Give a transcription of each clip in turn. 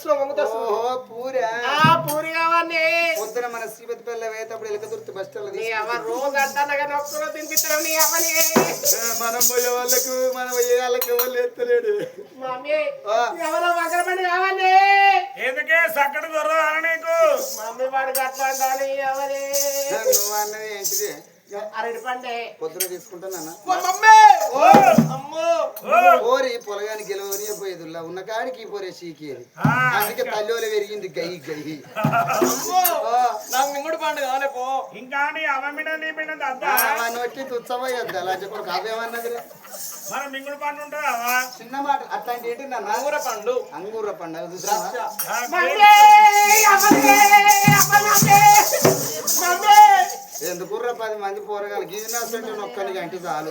పుస్తకం వంగుతారు ఓహో పూరా. ఆ పూరి కావాలి పొద్దున మన శ్రీపతి పిల్ల వేతప్పుడు ఎలక దొరికి బస్ స్టాండ్ నీ అవ్వ రోజు అంటానగా నొక్కలో తినిపిస్తావు నీ అవ్వని మనం పోయే వాళ్ళకు మనం పోయే వాళ్ళకి ఎవరు ఎత్తలేడు మమ్మీ. ఎవరో మగర పని కావాలి ఎందుకే సక్కడు దొరదా నీకు? మమ్మీ వాడికి అట్లా అంటాను ఎవరి నువ్వు అన్నది ఏంటిది? అరటి పండే పొద్దున తీసుకుంటానన్న పోరి పొలగాని గెలవని పోయేదిలా ఉన్న కాడికి పోరే సీకేది అందుకే తల్లి పెరిగింది గై గై. మింగుడు పండు కావాలి పో. ఇంకా నీ అవ్వమిడ నీ బిడ్డ దద్ద మన వచ్చి తుచ్చపోయొద్దు అలా చెప్పడు కాదేమన్నది మన మింగుడు పండు ఉంటుందా చిన్న మాట అట్లాంటి ఏంటి అంగుర పండు. అంగూర పండుగ చూసావా? పది మంది పోరగాలు గిరినా సెంటర్ ఒక్కని గంటి చాలు.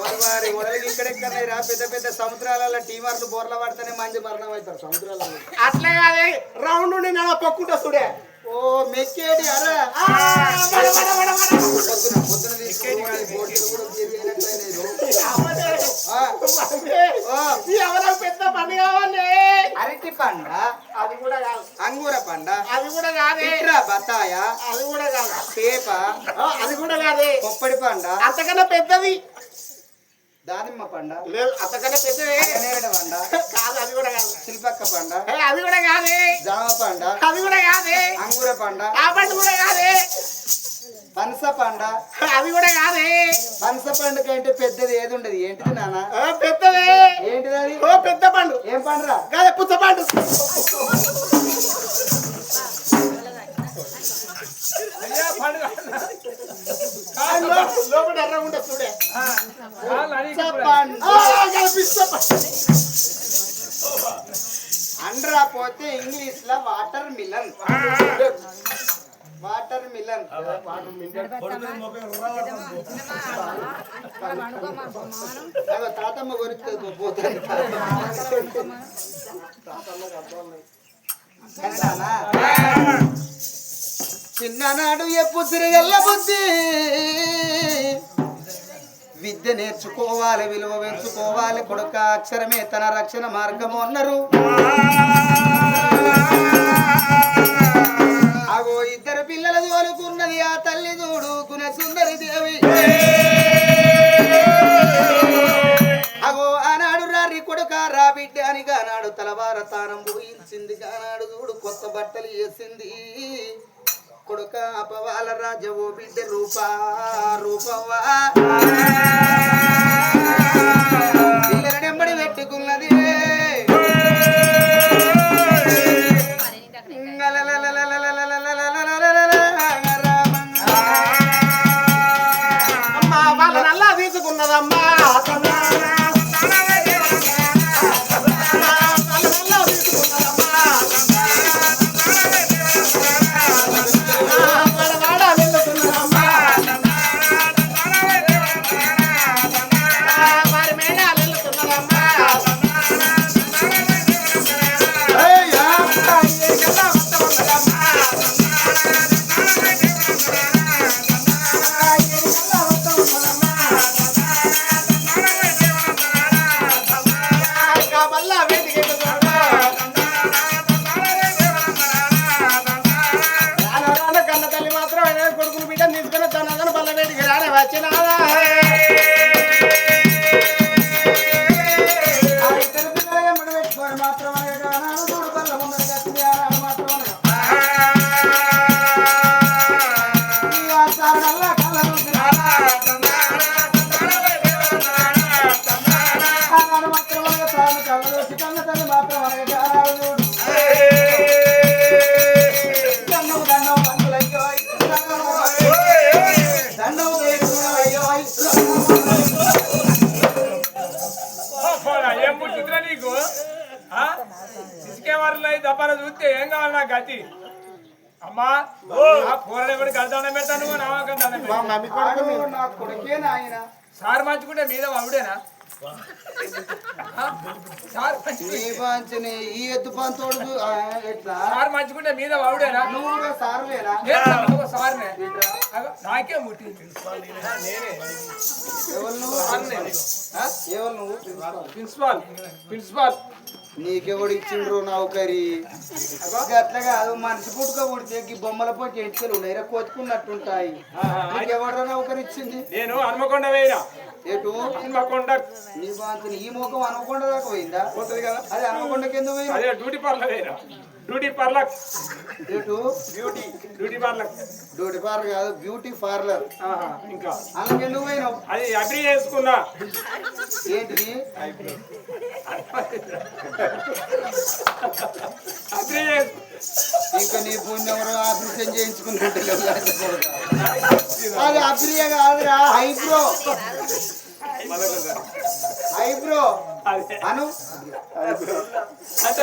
ఓడవారి పెద్ద పెద్ద సముద్రాలలో టీమర్లు బోర్ల పడితేనే మంచి మరణం అవుతారు సముద్రాలలో. అట్లే కాదే రౌండ్ ఉండి నడపక్కుంటా చూడే. ఓ మెక్కేటి అరా. పొద్దున పొద్దున ఎవరో పెద్ద పని కావాలి. అరటి పండ. అది కూడా కాదు. అంగూర పండ. అది కూడా కాదే. ఇట్రా బత్తాయ. అది కూడా కాదు. ఆ, అది కూడా కాదే. పొప్పడి పండ. అంతకన్నా పెద్దది. దానిమ్మ పండ లేదు. అంతకన్నా పెద్దది. నేరేడు పండ. కాదు అది కూడా కాదు. శిల్పక్క పండ. అది కూడా కాదే. జామ పండ. అది కూడా కాదే. అంగూర పండ. ఆ పండు కూడా కాదే. పనస పండ. అది కూడా కాదే. పనస పండు కంటే పెద్దది ఏది ఉండదు. ఏంటిది నాన్న? పెద్దది. ఏంటిది అది? ఓ పెద్ద పండు. ఏం పండురా? కాదే పుచ్చ పండు. ఆ, లో- అండ్రా పోతే ఇంగ్లీష్లో వాటర్ మిలన్. Watermelon. తాతమ్మ చిన్ననాడు ఎప్పుడు తిరిగల్ల బుద్ధి విద్య నేర్చుకోవాలి విలువ వేర్చుకోవాలి కొడుక అక్షరమే తన రక్షణ మార్గము అన్నారు. అగో ఇద్దరు పిల్లలు తోలుకున్నది ఆ తల్లి చూడుకునే సుందరి దేవి. అగో ఆనాడు రారి కొడుక రా బిడ్డ అని గానాడు తలవార తానం ఊహించింది గానాడు చూడు కొత్త బట్టలు వేసింది. కొడుక అపవాల రాజవో బిడ్డ రూపా రూపవా మాత్రమే చూస్తే ఏం కావాలి నా గతి అమ్మా ఆ పోరాడు ఎవరికి అర్థం పెడతాను? నా కొడుకే నాయన. సార్ మంచుకుంటే మీద అవుడేనా ఈ ఎద్దు పంతోడు సార్ మంచుకుంటే మీద అవుడేనా నువ్వు కూడా సార్లేనా ఏ సార్ నువ్వు? సార్నే. నాకే ప్రిన్సిపాల్. ప్రిన్సిపాల్. ప్రిన్సిపాల్. నీకెవడు ఇచ్చిండ్రు నౌకరి. అట్లా కాదు మనిషి పుట్టుక పుడితే ఈ బొమ్మల పోటీ ఎంటికలు ఉన్నాయి కోతుకున్నట్టుంటాయి. నీకెవడో నౌకరి ఇచ్చింది నేను హనుమకొండ వేయినా? ఎటు? హనుమకొండ. నీ ఈ ముఖం అనుకుండా దాకా పోయిందా? పోతుంది కదా. అది అనుకొండకి ఎందుకు పోయింది అదే డ్యూటీ పార్లర్ వేయినా? డ్యూటీ పార్లర్ ఎటు duty duty parlour beauty parlour కాదు బ్యూటీ పార్లర్ ఇంకా. అందుకు ఎందుకు పోయినావు. అది అగ్రి చేసుకున్నా. ఏంటిది? అగ్రి ఇంకా నీ పుణ్యవరం ఆపరేషన్ చేయించుకున్నట్టు అది అప్రియ కాదురా హైబ్రో. అదే. అను. అంటే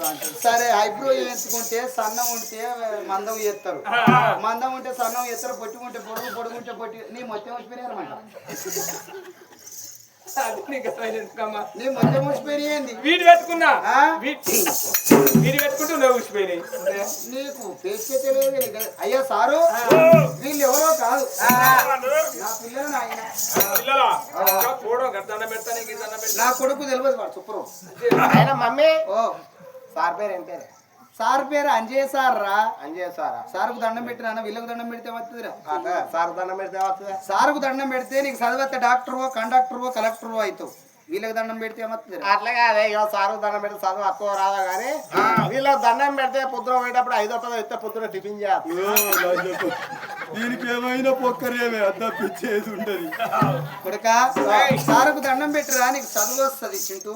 బాంట. సరే హైబ్రో చేయించుకుంటే సన్నం ఉంటే మందం చేస్తారు మందం ఉంటే సన్నం చేస్తారు పొట్టుకుంటే పొడుగు పొడుగుంటే పొట్టి. నీ మొత్తం అర్థమైందమ్మా. నీ మొత్తం వీడి పెట్టుకున్నా. ఆ? వీడి వీడి పెట్టుకుంటూ నువ్వు ఊసిపోయినాయి నీకు పేస్తే తెలియదు నీకు. అయ్యా సారు వీళ్ళు ఎవరో కాదు. నా కొడుకు తెలియదు వాడు సుప్రం ఆయన మమ్మీ. ఓ. సార్ పేరు ఏం పేరు? సార్ పేరు అంజయ్ సార్ రా. అంజయ్ సారా? సార్కు దండం పెట్టినా వీళ్ళకు దండం పెడితే వస్తుందిరా సార్ దండం పెడితే వస్తుందా సార్కు దండం పెడితే నీకు చదివితే డాక్టర్వో కండక్టర్వో కలెక్టర్వో అవుతావు వీళ్ళకి దండం పెడితే అట్లా కాదే ఇక సారు దండం పెడితే చదువు అక్కువ రాదా కానీ వీళ్ళకి దండం పెడితే పొద్దున పోయేటప్పుడు ఐదో పదో ఇస్తే పొద్దున టిఫిన్ చేయాలి దీనికి ఏమైనా పొక్కరేమే అంత పిచ్చేది ఉండదు. కొడుక సార్కు దండం పెట్టిరా? నీకు చదువు వస్తుంది చింటూ.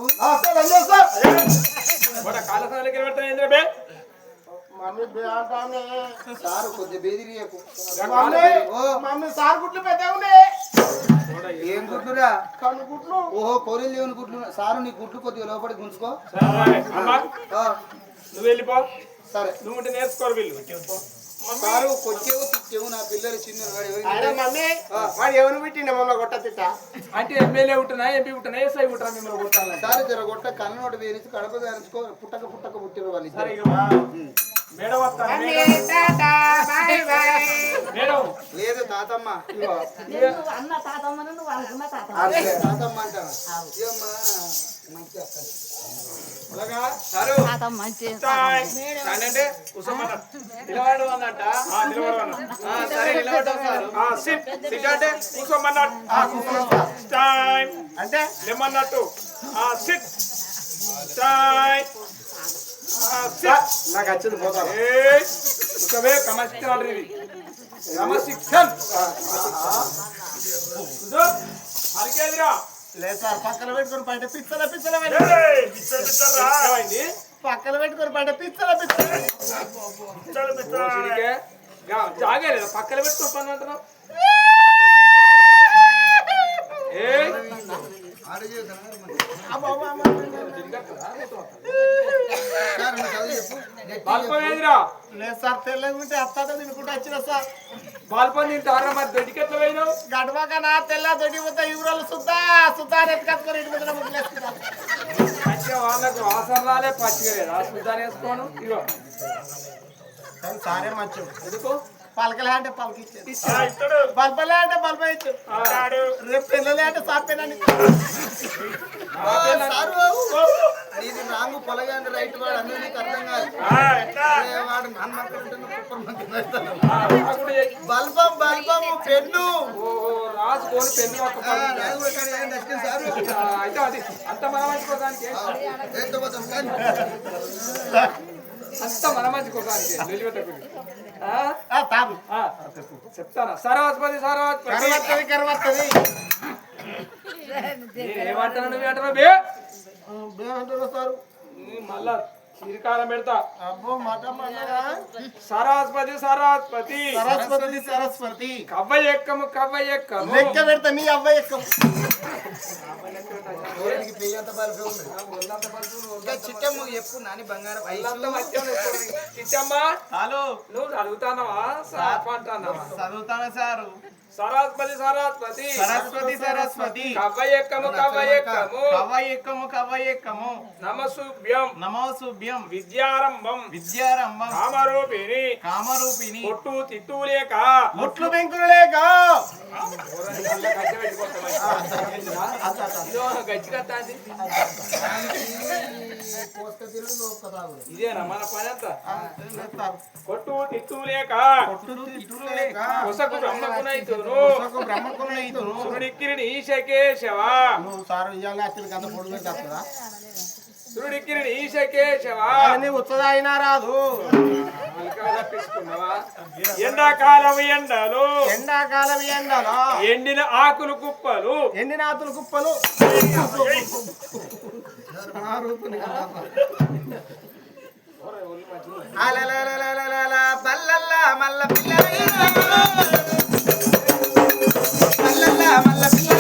సారు కొద్దిగా బెదిరియకు మమ్మీ సార్ గుడ్లు పెద్దగా ఉన్నాయి ఏం గుడ్లురా కన్ను గుడ్లు ఓహో కోరిలు లేని గుడ్లు సారు నీ గుడ్లు కొద్దిగా లోపలి గుంజుకో. సరే, అమ్మా ఆ, నువ్వు వెళ్ళిపో. సరే. నువ్వు ఉంటే నేర్చుకోరు వీళ్ళు. సారు కొచ్చేవు తిచ్చేవు నా పిల్లలు చిన్న మమ్మీ వాడు ఎవరు పెట్టిండే మొన్న కొట్ట తిట్ట అంటే ఎమ్మెల్యే ఉంటున్నా ఎంపీ ఉంటున్నా ఎస్ఐ ఉంటున్నా మిమ్మల్ని కొట్టాలని సారి జర కొట్ట కళ్ళ నోటి వేయించి కడప వేయించుకో పుట్టక పుట్టక పుట్టిన వాళ్ళు లేదు తాతమ్మ అన్న తాతమ్మను నువ్వు అనుకున్న తాతమ్మ అదే తాతమ్మ అంటాను ఏమ్మా మంచిగా వస్తాను. అలాగా సరే తాతమ్మ మంచి టాయ్. టాయ్ అంటే కూర్చోమన్నా. నిలబడు అన్నట్ట ఆ, నిలబడు అన్న. ఆ, సరే నిలబడ్డాం సార్ ఆ, సిట్. సిట్ అంటే కూర్చోమన్నట్టు. ఆ, కూర్చున్నాం సార్. టైం. అంటే లేమన్నట్టు. ఆ, సిట్. నాకు వచ్చింది పోతాను. కూర్చోవే, క్రమశిక్షణ. క్రమశిక్షణ. కూర్చో. పలికేదిరా. లేదు సార్ పక్కన పెట్టుకొని పైన పిచ్చల పిచ్చల? పక్కన పెట్టుకొని పైన పిచ్చల పిచ్చల జాగేలేదా? పక్కన పెట్టుకో పని అంటున్నావు ఏయ్ లేదు సార్ తెల్లగా ఉంటే అత్తాతో తినుకుంటూ వచ్చిన సార్. బాల్పం తింటారా మరి దొడ్డికి ఎట్లా పోయినావు? గడవక నా తెల్ల దొడ్డి పోతే యూరాలు సుద్దా సుద్దా ఎత్తుకొచ్చుకొని ఇంటి మీద మంచిగా వాళ్ళకు వాసన రాలే పచ్చిగా లేదా? శుద్ధాన్ని వేసుకోను. ఇగో. సారే మంచి ఎందుకు? పలకలే అంటే పలకి ఇచ్చేది బల్బలే అంటే బల్బ ఇచ్చు రేపు పిల్లలే అంటే బాబు. నీది రాంగు పొలగాండి రైట్ వాడు నీకు అర్థం కాదు. వాడు. బల్బం బల్బము పెన్ను. రాసుకొని పెన్ను అయితే అది అంత మన కానీ అంత మన నిలబెట్టకుండా ఆ, చెప్తానా? కరవత్తది కరవత్తది. నేను ఏమంటాను నువ్వు అంటున్నావు? బే. ఏమంటారు సార్. నీ మళ్ళా చిరికాలం పెడతా. అబ్బో మాట మనగా సరస్వతి సరస్వతి సరస్వతి సరస్వతి కవ్వ ఎక్కము కవ్వ ఎక్కము. లెక్క పెడతా నీ అబ్బాయి ఎక్కం ఎవరికి పెయ్యి అంత బల్బే ఉంది. ఇంకా చిట్టమ్మ చెప్పు నాని బంగారం ఐసు చిట్టమ్మా హలో. నువ్వు అడుగుతానవా సాప్ అంటానవా చదువుతానా సారు? సరస్వతి సరస్వతి. సరస్వతి సరస్వతి. కవ్వ ఎక్కము కవ్వ ఎక్కము కవ ఎక్కము కవ ఎక్కము నమసుభ్యం నమో సుభ్యం విద్యారంభం. విద్యారంభం. కామరూపిణి. కామరూపిణి. పొట్టు తిట్టు లేక ముట్లు బెంకులు లేక. తాగుడు ఇదేనా మన పని అంతా? కొట్టు తిట్టు లేక కొసకు బ్రహ్మకునైతును ఇతును సురుడిక్కిరిని ఈశకే శవ నువ్వు సారు ఇయ్యాలి అతనికి అంత పొడుగు పెట్టా రాదు. ఎండాకాలం ఎండలు. ఎండాకాలం ఎండలో? ఎండిన ఆకులు కుప్పలు. ఎండిన ఆతులు కుప్పలు. బల్లల్ల మల్ల. బల్లల్ల మల్ల పిల్లలయ్యో.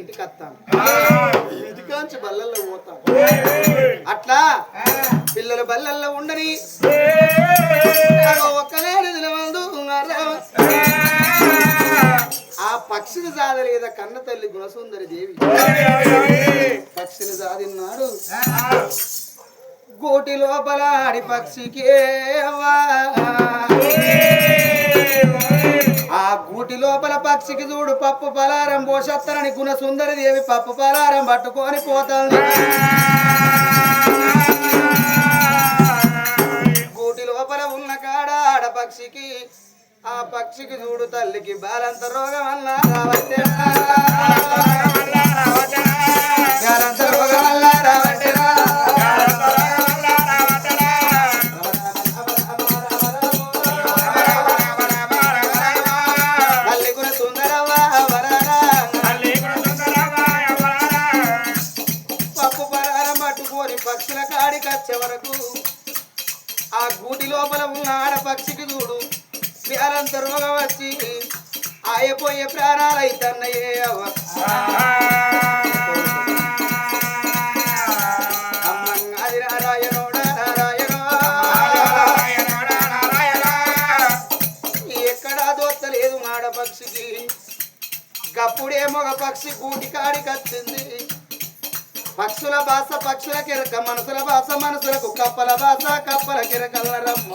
ఇంటికి వస్తాను ఇంటికాంచి బల్లెల్లో పోతాను అట్లా పిల్లలు బల్లెల్లో ఉండని. ఆ. పక్షిని సాధలేదా కన్న తల్లి గుణసుందరి దేవి. పక్షిని సాధిన్నాడు గోటి లోపల ఆడి పక్షికి ఆ గూటి లోపల పక్షికి చూడు పప్పు పలారం పోషత్తరని గుణ సుందరి దేవి పప్పు పలారం పట్టుకొని పోతుంది గూటి లోపల ఉన్న కాడ ఆడ పక్షికి ఆ పక్షికి చూడు తల్లికి బాలంత రోగం అన్నా రావట్టెరా. బాలంత పక్షుల వచ్చే వరకు ఆ గూటి లోపల ఉన్న ఆడపక్షికి చూడు. పేరంత రోగం వచ్చి ఆయపోయే ప్రాణాలు అయితన్నయే అవ్వ. పక్షికి. గప్పుడే మగ పక్షి గూటి కాడికి వచ్చింది. పక్షుల భాష పక్షుల కిరక మనసుల భాష మనసులకు కప్పల భాష కప్పల కిరకల్లరమ్మ